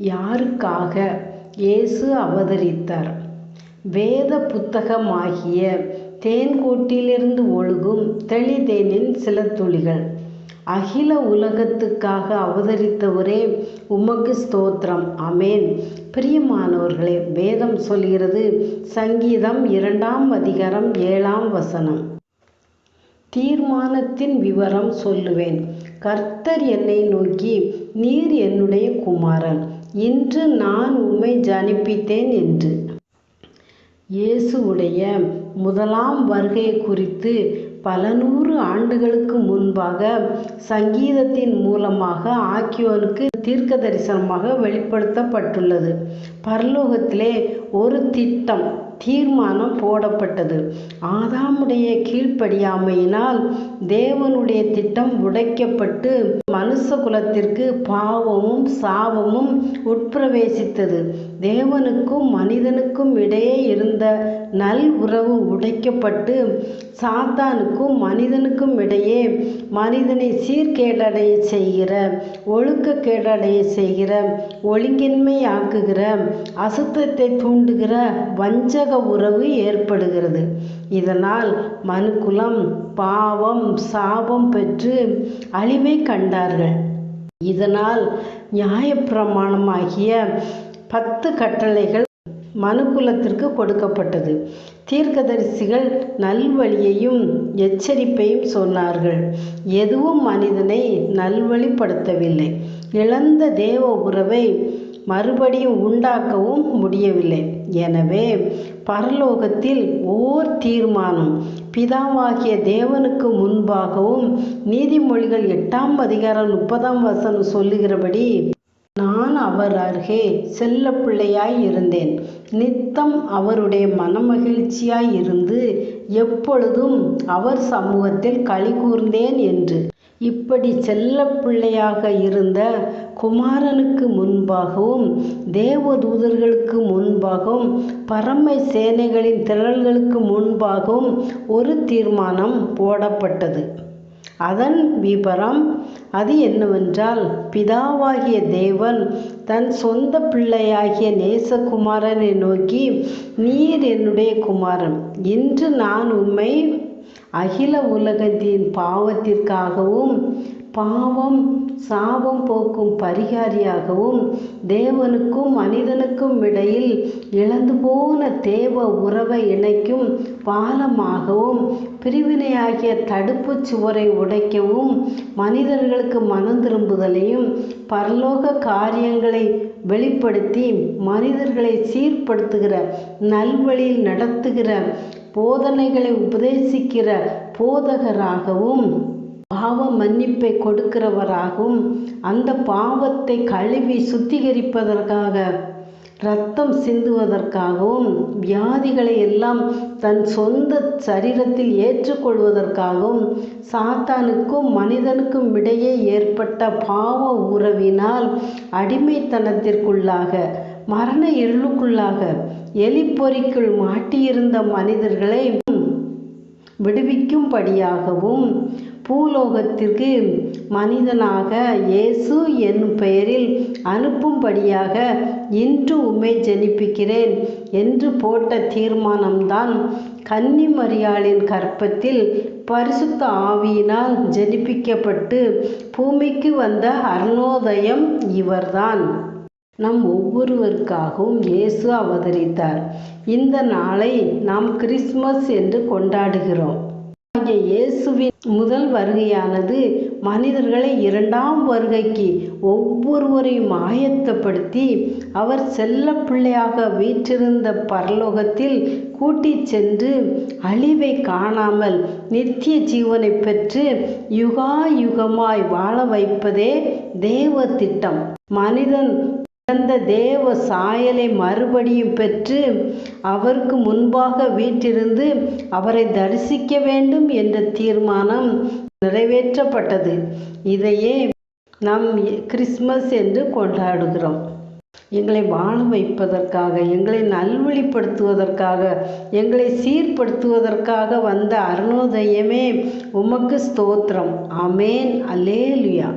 யாருக்காக இயேசு அவதரித்தார்? வேத புத்தகமாகிய தேன்கூட்டிலிருந்து ஒழுகும் தெளிதேனின் சில துளிகள். அகில உலகத்துக்காக அவதரித்தவரே உமக்கு ஸ்தோத்திரம். அமேன் பிரியமானவர்களே வேதம் சொல்கிறது சங்கீதம் இரண்டாம் அதிகாரம் ஏழாம் வசனம். தீர்மானத்தின் விவரம் சொல்லுவேன். கர்த்தர் என்னை நோக்கி நீர் என்னுடைய குமாரன். இன்று நான் உம்மை ஜனிப்பித்தேன் என்று. இயேசுவுடைய முதலாம் வருகை குறித்து பல நூறு ஆண்டுகளுக்கு முன்பாக சங்கீதத்தின் மூலமாக ஆக்கியோனுக்கு தீர்க்க தரிசனமாக வெளிப்படுத்தப்பட்டுள்ளது. பரலோகத்திலே ஒரு திட்டம் தீர்மானம் போடப்பட்டது. ஆதாமுடைய கீழ்ப்படியாமையினால் தேவனுடைய திட்டம் உடைக்கப்பட்டு மனுஷ குலத்திற்கு பாவமும் சாபமும் உட்பிரவேசித்தது. தேவனுக்கும் மனிதனுக்கும் இடையே இருந்த நல் உறவு உடைக்கப்பட்டு சாத்தானுக்கும் மனிதனுக்கும் இடையே மனிதனை சீர்கேடடைய செய்கிற ஒழுக்க கேடடைய செய்கிற ஒழுங்கின்மை ஆக்குகிற அசுத்தத்தை தூண்டுகிற வஞ்சக உறவு ஏற்படுகிறது. இதனால் மனுக்குலம் பாவம் சாபம் பெற்று அழிவை கண்டார்கள். இதனால் நியாயப்பிரமாணமாகிய பத்து கட்டளைகள் மனுக்குலத்திற்கு கொடுக்கப்பட்டது. தீர்க்கதரிசிகள் நல்வழியையும் எச்சரிப்பையும் சொன்னார்கள். எதுவும் மனிதனை நல்வழிப்படுத்தவில்லை. இழந்த தேவ உறவை மறுபடியும் உண்டாக்கவும் முடியவில்லை. எனவே பரலோகத்தில் ஓர் தீர்மானம் பிதாவாகிய தேவனுக்கு முன்பாகவும் நீதிமொழிகள் எட்டாம் அதிகாரம் முப்பதாம் வசனம் சொல்லுகிறபடி நான் அவர் அருகே செல்ல பிள்ளையாய் இருந்தேன். நித்தம் அவருடைய மனமகிழ்ச்சியாய் இருந்து எப்பொழுதும் அவர் சமூகத்தில் களி கூர்ந்தேன் என்று. இப்படி செல்ல பிள்ளையாக இருந்த குமாரனுக்கு முன்பாகவும் தேவதூதர்களுக்கு முன்பாகவும் பரமை சேனைகளின் திரள்களுக்கு முன்பாகவும் ஒரு தீர்மானம் போடப்பட்டது. அதன் விபரம் அது என்னவென்றால் பிதாவாகிய தேவன் தன் சொந்த பிள்ளையாகிய நேசகுமாரனை நோக்கி நீர் என்னுடைய குமாரன் இன்று நான் உம்மை அகில உலகத்தின் பாவத்திற்காகவும் பாவம் சாபம் போக்கும் பரிகாரியாகவும் தேவனுக்கும் மனிதனுக்கும் இடையில் இழந்து போன தேவ உறவை இணைக்கும் பாலமாகவும் பிரிவினையாகிய தடுப்பு சுவரை உடைக்கவும் மனிதர்களுக்கு மனம் திரும்புதலையும் பரலோக காரியங்களை வெளிப்படுத்தி மனிதர்களை சீர்படுத்துகிற நல்வழியில் நடத்துகிற போதனைகளை உபதேசிக்கிற போதகராகவும் பாவ மன்னிப்பை கொடுக்கிறவராகவும் அந்த பாவத்தை கழுவி சுத்திகரிப்பதற்காக ரத்தம் சிந்துவதற்காகவும் வியாதிகளை எல்லாம் தன் சொந்த சரீரத்தில் ஏற்றுக்கொள்வதற்காகவும் சாத்தானுக்கும் மனிதனுக்கும் இடையே ஏற்பட்ட பாவ உறவினால் அடிமைத்தனத்திற்குள்ளாக மரண இருளுக்குள்ளாக எலிப்பொறிக்குள் மாட்டியிருந்த மனிதர்களை விடுவிக்கும்படியாகவும் பூலோகத்திற்கு மனிதனாக இயேசு என்னும் பெயரில் அனுப்பும்படியாக இன்று உம்மை ஜெனிப்பிக்கிறேன் என்று போட்ட தீர்மானம்தான் கன்னிமரியாளின் கற்பத்தில் பரிசுத்த ஆவியினால் ஜெனிப்பிக்கப்பட்டு பூமிக்கு வந்த அருணோதயம் இவர்தான். நம் ஒவ்வொருவருக்காகவும் இயேசு அவதரித்தார். இந்த நாளை நாம் கிறிஸ்மஸ் என்று கொண்டாடுகிறோம். இயேசுவின் முதல் வருகையானது மனிதர்களை இரண்டாம் வருகைக்கு ஒவ்வொருவரையும் ஆயத்தப்படுத்தி அவர் செல்ல பிள்ளையாக வீற்றிருந்த பரலோகத்தில் கூட்டிச் சென்று அழிவை காணாமல் நித்திய ஜீவனை பெற்று யுகா யுகமாய் வாழ வைப்பதே தேவ திட்டம். மனிதன் இழந்த தேவ சாயலை மறுபடியும் பெற்று அவருக்கு முன்பாக வீட்டிருந்து அவரை தரிசிக்க வேண்டும் என்ற தீர்மானம் நிறைவேற்றப்பட்டது. இதையே நாம் கிறிஸ்மஸ் என்று கொண்டாடுகிறோம். எங்களை வாழ வைப்பதற்காக எங்களை நல்வழிப்படுத்துவதற்காக எங்களை சீர்படுத்துவதற்காக வந்த அருணோதயமே உமக்கு ஸ்தோத்திரம். அமேன் அல்லேலுயா.